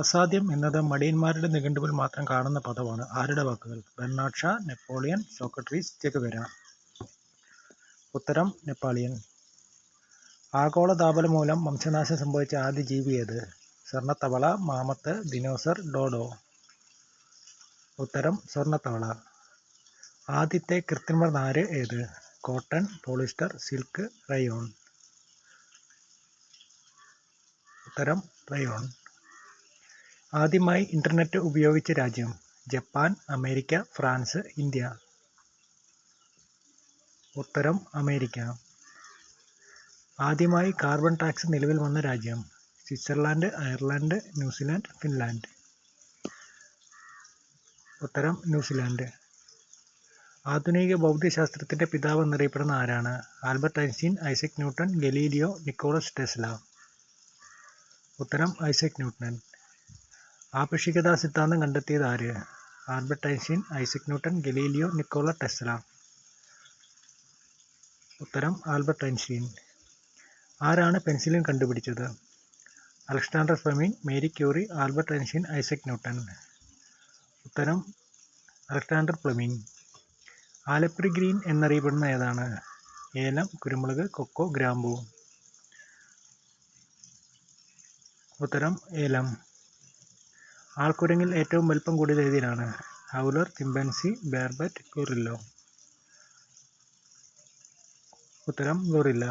അസാധ്യം എന്നത് മടിയന്മാരുടെ നിഘണ്ടുവിൽ മാത്രം കാണുന്ന പദമാണ്. ആരുടെ വാക്കുകൾ? Bernard Shaw, Napoleon, Socrates, Che Guevara. ഉത്തരം നെപ്പോളിയൻ. ആഗോളതാപനം മൂലം വംശനാശം സംഭവിച്ച ആദ്യ ജീവി ഏത്? സ്വർണത്തവള, മാമത്ത്, ദിനോസർ, ഡോഡോ. ഉത്തരം സ്വർണത്തവള. ആദ്യത്തെ കൃത്രിമ നാര് ഏത്? Cotton, polyester, silk, rayon. ഉത്തരം റയോൺ. ആദ്യമായി ഇന്റർനെറ്റ് ഉപയോഗിച്ച രാജ്യം? Japan, America, France, India. ഉത്തരം അമേരിക്ക. ആദ്യമായി കാർബൺ ടാക്സ് നിലവിൽ വന്ന രാജ്യം? Switzerland Ireland, New Zealand, Finland. ഉത്തരം ന്യൂസിലാൻഡ്. ആധുനിക ഭൗതികശാസ്ത്രത്തിന്റെ പിതാവ് എന്നറിയപ്പെടുന്ന ആരാണ്? Albert Einstein, Isaac Newton, Galileo, Nicholas Tesla. ഉത്തരം ഐസക് ന്യൂട്ടൺ. ആപേക്ഷികതാ സിദ്ധാന്തം കണ്ടെത്തിയത് ആര്? Albert Einstein, Isaac Newton, Galileo, Nikola Tesla. ഉത്തരം ആൽബർട്ട് ഐൻസ്റ്റീൻ. ആരാണ് പെൻസിലിൻ കണ്ടുപിടിച്ചത്? Alexander Fleming Marie Curie, Albert Einstein, Isaac Newton. ഉത്തരം അലക്സാണ്ടർ ഫ്ലമിൻ ആലപ്പുരി ഗ്രീൻ എന്നറിയപ്പെടുന്ന ഏതാണ്? ഏലം, കുരുമുളക്, കൊക്കോ, ഗ്രാമ്പു ഉത്തരം ഏലം. ആൾക്കുരങ്ങിൽ ഏറ്റവും വലിപ്പം കൂടിയത് ഏതിനാണ്? ഹൗലർ, ചിമ്പൻസി, ബെർബറ്റ്, ഗൊറില്ല. ഉത്തരം ഗൊറില്ല.